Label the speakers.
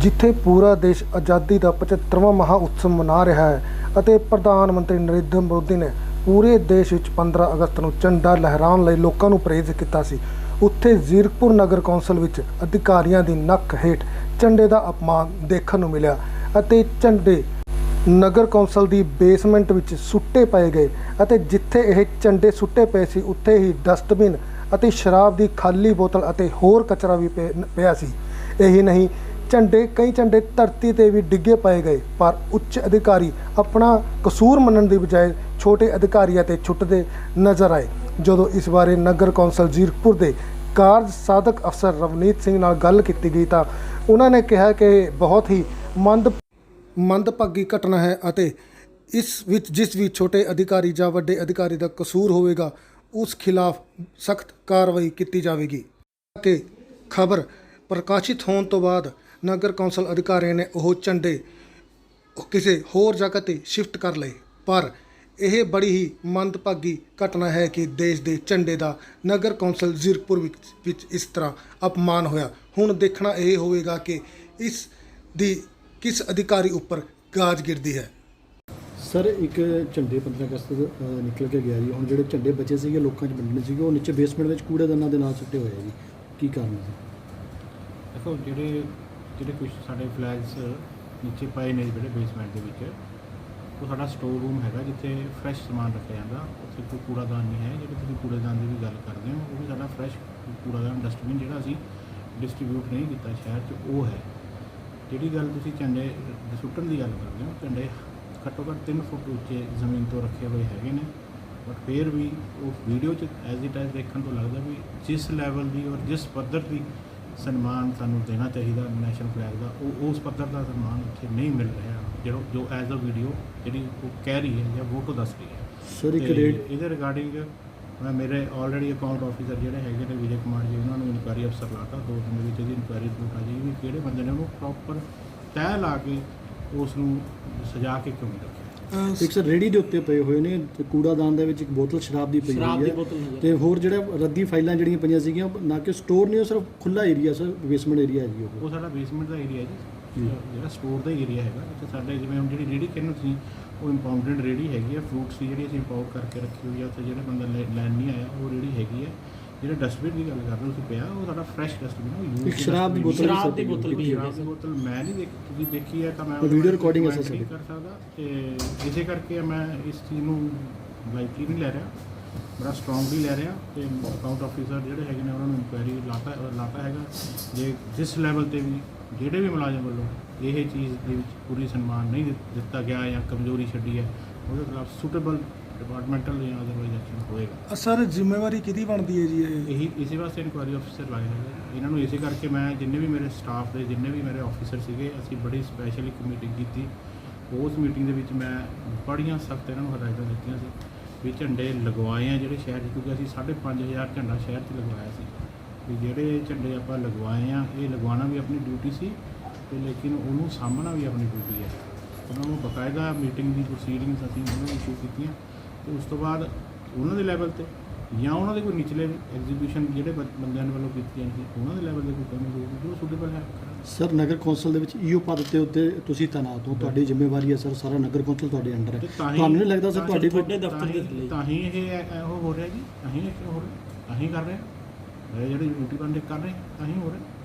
Speaker 1: ਜਿੱਥੇ ਪੂਰਾ ਦੇਸ਼ ਆਜ਼ਾਦੀ ਦਾ 75ਵਾਂ ਮਹਾ ਉਤਸਵ ਮਨਾ ਰਿਹਾ ਹੈ ਅਤੇ ਪ੍ਰਧਾਨ ਮੰਤਰੀ ਨਰਿੰਦਰ ਮੋਦੀ ਨੇ ਪੂਰੇ ਦੇਸ਼ ਵਿੱਚ 15 ਅਗਸਤ ਨੂੰ ਝੰਡਾ ਲਹਿਰਾਉਣ ਲਈ ਲੋਕਾਂ ਨੂੰ ਪ੍ਰੇਰਿਤ ਕੀਤਾ ਸੀ। ਉੱਥੇ ਜ਼ੀਰਕਪੁਰ ਨਗਰ ਕੌਂਸਲ ਵਿੱਚ ਅਧਿਕਾਰੀਆਂ ਦੀ ਨੱਕ ਹੇਠ ਝੰਡੇ ਦਾ ਅਪਮਾਨ ਦੇਖਣ ਨੂੰ ਮਿਲਿਆ ਅਤੇ ਝੰਡੇ ਨਗਰ ਕੌਂਸਲ ਦੀ ਬੇਸਮੈਂਟ ਵਿੱਚ ਸੁੱਟੇ ਪਏ ਗਏ ਅਤੇ ਜਿੱਥੇ ਇਹ ਝੰਡੇ ਸੁੱਟੇ ਪਏ ਸੀ, ਉੱਥੇ ਹੀ ਡਸਟਬਿਨ ਅਤੇ ਸ਼ਰਾਬ ਦੀ ਖਾਲੀ ਬੋਤਲ ਅਤੇ ਹੋਰ ਕਚਰਾ ਵੀ ਪਿਆ ਸੀ। ਇਹੀ ਨਹੀਂ, ਝੰਡੇ, ਕਈ ਝੰਡੇ ਧਰਤੀ ਤੇ ਵੀ ਡਿੱਗੇ ਪਏ ਗਏ, ਪਰ ਉੱਚ ਅਧਿਕਾਰੀ ਆਪਣਾ ਕਸੂਰ ਮੰਨਣ ਦੀ ਬਜਾਏ ਛੋਟੇ ਅਧਿਕਾਰੀਆਂ ਤੇ ਛੁੱਟਦੇ ਨਜ਼ਰ ਆਏ। ਜਦੋਂ ਇਸ ਬਾਰੇ ਨਗਰ ਕੌਂਸਲ ਜ਼ੀਰਕਪੁਰ ਦੇ ਕਾਰਜ ਸਾਧਕ ਅਫਸਰ ਰਵਨੀਤ ਸਿੰਘ ਨਾਲ ਗੱਲ ਕੀਤੀ ਗਈ ਤਾਂ ਉਹਨਾਂ ਨੇ ਕਿਹਾ ਕਿ ਇਹ ਬਹੁਤ ਹੀ ਮੰਦ ਮੰਦਭਾਗੀ ਘਟਨਾ ਹੈ ਅਤੇ ਇਸ ਵਿੱਚ ਜਿਸ ਵੀ ਛੋਟੇ ਅਧਿਕਾਰੀ ਜਾਂ ਵੱਡੇ ਅਧਿਕਾਰੀ ਦਾ ਕਸੂਰ ਹੋਵੇਗਾ, ਉਸ ਖਿਲਾਫ ਸਖਤ ਕਾਰਵਾਈ ਕੀਤੀ ਜਾਵੇਗੀ। ਕਿ ਖਬਰ ਪ੍ਰਕਾਸ਼ਿਤ ਹੋਣ ਤੋਂ ਬਾਅਦ ਨਗਰ ਕੌਂਸਲ ਅਧਿਕਾਰੀਆਂ ਨੇ ਉਹ ਝੰਡੇ ਕਿਸੇ ਹੋਰ ਜਗ੍ਹਾ ਤੇ ਸ਼ਿਫਟ ਕਰ ਲਏ, ਪਰ ਇਹ ਬੜੀ ਹੀ ਮੰਦਭਾਗੀ ਘਟਨਾ ਹੈ ਕਿ ਦੇਸ਼ ਦੇ ਝੰਡੇ ਦਾ ਨਗਰ ਕੌਂਸਲ ਜ਼ੀਰਕਪੁਰ ਵਿੱਚ ਵਿੱਚ ਇਸ ਤਰ੍ਹਾਂ ਅਪਮਾਨ ਹੋਇਆ। ਹੁਣ ਦੇਖਣਾ ਇਹ ਹੋਵੇਗਾ ਕਿ ਇਸ ਦੀ ਕਿਸ ਅਧਿਕਾਰੀ ਉੱਪਰ ਗਾਜ ਗਿਰਦੀ ਹੈ।
Speaker 2: ਸਰ ਇੱਕ ਝੰਡੇ 15 ਅਗਸਤ ਅ, ਨਿਕਲ ਕੇ ਗਿਆ ਜੀ। ਹੁਣ ਜਿਹੜੇ ਝੰਡੇ ਬਚੇ ਸੀਗੇ ਲੋਕਾਂ 'ਚ ਵੰਡਣੇ ਸੀਗੇ ਉਹ ਨੀਚੇ ਬੇਸਮੈਂਟ ਵਿੱਚ ਕੂੜੇਦਾਨਾਂ ਦੇ ਨਾਲ ਸੁੱਟੇ ਹੋਏ ਆ ਜੀ। ਕੀ ਕਾਰਨ ਹੈ
Speaker 3: ਦੇਖੋ ਜਿਹੜੇ ਜਿਹੜੇ ਕੁਝ ਸਾਡੇ ਫਲੈਗਸ ਨੀਚੇ ਪਏ ਨੇ ਜਿਹੜੇ ਬੇਸਮੈਂਟ ਦੇ ਵਿੱਚ ਉਹ ਸਾਡਾ ਸਟੋਰ ਰੂਮ ਹੈਗਾ ਜਿੱਥੇ ਫਰੈਸ਼ ਸਮਾਨ ਰੱਖਿਆ ਜਾਂਦਾ। ਉੱਥੇ ਕੋਈ ਕੂੜਾਦਾਨ ਨਹੀਂ ਹੈ। ਜਿਹੜੇ ਤੁਸੀਂ ਕੂੜੇਦਾਨ ਦੀ ਵੀ ਗੱਲ ਕਰਦੇ ਹੋ, ਉਹ ਵੀ ਸਾਡਾ ਫਰੈਸ਼ ਕੂੜਾਦਾਨ ਡਸਟਬਿਨ ਜਿਹੜਾ ਅਸੀਂ ਡਿਸਟ੍ਰੀਬਿਊਟ ਨਹੀਂ ਕੀਤਾ ਸ਼ਹਿਰ 'ਚ, ਉਹ ਹੈ। ਜਿਹੜੀ ਗੱਲ ਤੁਸੀਂ ਝੰਡੇ ਸੁੱਟਣ ਦੀ ਗੱਲ ਕਰਦੇ ਹੋ, ਝੰਡੇ ਘੱਟੋ ਘੱਟ 3 ਫੁੱਟ ਉੱਚੇ ਜ਼ਮੀਨ ਤੋਂ ਰੱਖੇ ਹੋਏ ਹੈਗੇ ਨੇ। ਬਟ ਫਿਰ ਵੀ ਉਹ ਵੀਡੀਓ 'ਚ ਐਜ਼ ਇਟ ਐਜ਼ ਦੇਖਣ ਤੋਂ ਲੱਗਦਾ ਵੀ ਜਿਸ ਲੈਵਲ ਦੀ ਔਰ ਜਿਸ ਪੱਧਰ ਦੀ ਸਨਮਾਨ ਸਾਨੂੰ ਦੇਣਾ ਚਾਹੀਦਾ ਨੈਸ਼ਨਲ ਫਲੈਗ ਦਾ, ਉਹ ਉਸ ਪੱਧਰ ਦਾ ਸਨਮਾਨ ਉੱਥੇ ਨਹੀਂ ਮਿਲ ਰਿਹਾ। ਜੋ ਜੋ ਐਜ਼ ਅ ਵੀਡੀਓ ਜਿਹੜੀ ਉਹ ਕਹਿ ਰਹੀ ਹੈ ਜਾਂ ਫੋਟੋ ਦੱਸ ਰਹੀ ਹੈ।
Speaker 2: ਸਰ ਇੱਕ ਰੇਡ
Speaker 3: ਇਹਦੇ ਰਿਗਾਰਡਿੰਗ ਮੈਂ ਮੇਰੇ ਆਲਰੇਡੀ ਅਕਾਊਂਟ ਆਫੀਸਰ ਜਿਹੜੇ ਹੈਗੇ ਨੇ ਵਿਜੇ ਕੁਮਾਰ ਜੀ ਉਹਨਾਂ ਨੂੰ ਇਨਕੁਆਰੀ ਅਫਸਰ ਲਾਤਾ ਦੋ ਦਿਨ ਦੇ ਵਿੱਚ ਇਹਦੀ ਇਨਕੁਆਰੀ ਰਿਪੋਰਟ ਆ ਜਾਏਗੀ ਵੀ ਕਿਹੜੇ ਬੰਦੇ ਨੇ ਉਹਨੂੰ ਪ੍ਰੋਪਰ ਤੈਅ ਲਾ ਕੇ ਉਸ ਨੂੰ ਸਜਾ ਕੇ ਕਿਉਂ ਨਹੀਂ ਰੱਖਿਆ।
Speaker 2: ਇੱਕ ਸਰ ਰੇੜੀ ਦੇ ਉੱਤੇ ਪਏ ਹੋਏ ਨੇ ਤੇ ਕੂੜਾਦਾਨ ਦੇ ਵਿੱਚ ਇੱਕ ਬੋਤਲ ਸ਼ਰਾਬ ਦੀ ਪਈ ਹੋਈ ਹੈ ਤੇ ਹੋਰ ਜਿਹੜਾ ਰੱਦੀ ਫਾਈਲਾਂ ਜਿਹੜੀਆਂ ਪਈਆਂ ਸੀਗੀਆਂ ਨਾ ਕਿ ਸਟੋਰ ਨਹੀਂ ਉਹ ਸਿਰਫ ਖੁੱਲਾ ਏਰੀਆ ਸਰ ਬੇਸਮੈਂਟ ਏਰੀਆ ਹੈ ਜੀ ਉਹ।
Speaker 3: ਉਹ ਸਾਡਾ ਬੇਸਮੈਂਟ ਦਾ ਏਰੀਆ ਜੀ
Speaker 2: ਜੀ।
Speaker 3: ਜਿਹੜਾ ਸਟੋਰ ਦਾ ਏਰੀਆ ਹੈਗਾ ਤੇ ਸਾਡੇ ਜਿਵੇਂ ਹੁਣ ਜਿਹੜੀ ਰੇੜੀ ਕਹਿੰਦੇ ਤੁਸੀਂ ਉਹ ਇੰਪਾਊਂਡਡ ਰੇੜੀ ਹੈਗੀ ਹੈ ਫਰੂਟਸ ਦੀ ਜਿਹੜੀ ਅਸੀਂ ਇੰਪੋਰਟ ਕਰਕੇ ਰੱਖੀ ਹੋਈ ਹੈ ਉੱਥੇ ਜਿਹੜਾ ਬੰਦਾ ਲੈ- ਲੈਣ ਨਹੀਂ ਆਇਆ ਉਹ ਰੇੜੀ ਹੈਗੀ ਹੈ। ਜਿਹੜਾ ਡਸਟਬਿਨ ਦੀ ਗੱਲ ਕਰਦੇ ਹੋ ਤੁਸੀਂ ਪਿਆ ਉਹ ਸਾਡਾ ਫਰੈਸ਼ ਡਸਟਬਿਨ ਉਹ
Speaker 2: ਇੱਕ ਸ਼ਰਾਬ ਦੀ ਬੋਤਲ
Speaker 4: ਸ਼ਰਾਬ ਦੀ ਬੋਤਲ ਵੀ
Speaker 3: ਸ਼ਰਾਬ ਦੀ ਬੋਤਲ ਮੈਂ ਨਹੀਂ ਦੇਖ ਤੁਸੀਂ ਦੇਖੀ ਹੈ ਤਾਂ ਮੈਂ ਨਹੀਂ
Speaker 2: ਸਾਡੀ।
Speaker 3: ਕਰ ਸਕਦਾ ਤੇ ਇਸੇ ਕਰਕੇ ਮੈਂ ਇਸ ਚੀਜ਼ ਨੂੰ ਲਾਈਟਲੀ ਨਹੀਂ ਲੈ ਰਿਹਾ। ਬੜਾ ਸਟਰੋਂਗਲੀ ਲੈ ਰਿਹਾ ਤੇ ਅਕਾਊਂਟ ਆਫੀਸਰ ਜਿਹੜੇ ਹੈਗੇ ਨੇ ਉਹਨਾਂ ਨੂੰ ਇਨਕੁਆਇਰੀ ਲਾਤਾ ਲਾਤਾ ਹੈਗਾ। ਜੇ ਜਿਸ ਲੈਵਲ ਤੇ ਵੀ ਜਿਹੜੇ ਵੀ ਮੁਲਾਜ਼ਮ ਵੱਲੋਂ ਇਹ ਚੀਜ਼ ਦੇ ਵਿੱਚ ਪੂਰੀ ਸਨਮਾਨ ਨਹੀਂ ਦਿੱਤ- ਦਿੱਤਾ ਗਿਆ ਜਾਂ ਕਮਜ਼ੋਰੀ ਛੱਡੀ ਹੈ ਉਹਦੇ ਖਿਲਾਫ ਸੁਟੇਬਲ ਡਿਪਾਰਟਮੈਂਟਲ ਜਾਂ ਅਦਰਵਾਈਜ਼ ਐਕਸ਼ਨ ਹੋਏਗਾ।
Speaker 1: ਸਰ ਜ਼ਿੰਮੇਵਾਰੀ ਕਿਹਦੀ ਬਣਦੀ ਹੈ ਜੀ ਇਹ?
Speaker 3: ਇਹੀ ਇਸੇ ਵਾਸਤੇ ਇਨਕੁਆਇਰੀ ਅਫਸਰ ਲਾਏ ਨੇ। ਇਹਨਾਂ ਨੂੰ ਇਸੇ ਕਰਕੇ ਮੈਂ ਜਿੰਨੇ ਵੀ ਮੇਰੇ ਸਟਾਫ ਦੇ ਜਿੰਨੇ ਵੀ ਮੇਰੇ ਆਫੀਸਰ ਸੀਗੇ ਅਸੀਂ ਬੜੀ ਸਪੈਸ਼ਲ ਇੱਕ ਮੀਟਿੰਗ ਕੀਤੀ। ਉਸ ਮੀਟਿੰਗ ਦੇ ਵਿੱਚ ਮੈਂ ਬੜੀਆਂ ਸਖਤ ਇਹਨਾਂ ਨੂੰ ਹਦਾਇਤਾਂ ਦਿੱਤੀਆਂ ਸੀ। ਵੀ ਝੰਡੇ ਲਗਵਾਏ ਆ ਜਿਹੜੇ ਸ਼ਹਿਰ 'ਚ, ਕਿਉਂਕਿ ਅਸੀਂ 5500 ਝੰਡਾ ਸ਼ਹਿਰ 'ਚ ਲਗਵਾਇਆ ਸੀ। ਵੀ ਜਿਹੜੇ ਝੰਡੇ ਆਪਾਂ ਲਗਵਾਏ ਆ, ਇਹ ਲਗਵਾਉਣਾ ਵੀ ਆਪਣੀ ਡਿਊਟੀ ਸੀ ਤੇ ਲੇਕਿਨ ਉਹਨੂੰ ਸਾਂਭਣਾ ਵੀ ਆਪਣੀ ਡਿਊਟੀ ਹੈ ਉਹਨਾਂ ਨੂੰ ਬਕਾਇਦਾ ਮੀਟਿੰਗ ਦੀ ਪ੍ਰੋਸੀਡਿੰਗਸ ਅਸੀਂ ਉਹਨਾਂ ਨੂੰ ਇਸ਼ੂ ਕੀਤੀਆਂ ਤੇ ਉਸ ਤੋਂ ਬਾਅਦ ਉਹਨਾਂ ਦੇ ਲੈਵਲ ਤੇ ਜਾਂ ਉਹਨਾਂ ਦੇ ਕੋਈ ਨਿਚਲੇ ਐਗਜ਼ੀਬਿਸ਼ਨ ਜਿਹੜੇ ਬੰ- ਬੰਦਿਆਂ ਵੱਲੋਂ ਕੀਤੀਆਂ ਸੀ ਉਹਨਾਂ ਦੇ ਲੈਵਲ ਤੇ ਕੋਈ ਕਮੀ ਹੋਊਗੀ, ਜੋ ਸੁਟੇਬਲ ਹੈ।
Speaker 2: ਸਰ ਨਗਰ ਕੌਂਸਲ ਦੇ ਵਿੱਚ ਈਓ ਪਦ ਤੇ ਉੱਤੇ ਤੁਸੀਂ ਤੈਨਾਤ ਹੋ। ਤੁਹਾਡੀ ਜ਼ਿੰਮੇਵਾਰੀ ਹੈ ਸਰ ਸਾਰਾ ਨਗਰ ਕੌਂਸਲ ਤੁਹਾਡੇ ਅੰਡਰ ਹੈ।
Speaker 3: ਤੇ ਤਾਂ ਹੀ-
Speaker 2: ਤੁਹਾਨੂੰ ਨਹੀਂ ਲੱਗਦਾ ਸਰ
Speaker 3: ਤਾਂ
Speaker 2: ਤੁਹਾਡੀ ਕੋਈ
Speaker 4: ਦਫ਼ਤਰ ਦੇ
Speaker 3: ਤਾਂ ਹੀ-
Speaker 4: ਥੱਲੇ।
Speaker 3: ਤਾਂ ਹੀ ਇਹ ਉਹ ਹੋ ਰਿਹਾ ਜੀ। ਅਸੀਂ ਇਹ ਹੋ ਰਿਹਾ। ਅਸੀਂ ਕਰ ਰਹੇ ਹਾਂ ਇਹ ਜਿਹੜੇ ਡਿਊਟੀ ਬੰਦੇ ਕਰ ਰਹੇ ਹਾਂ, ਤਾਂ ਹੀ ਹੋ ਰਿਹਾ।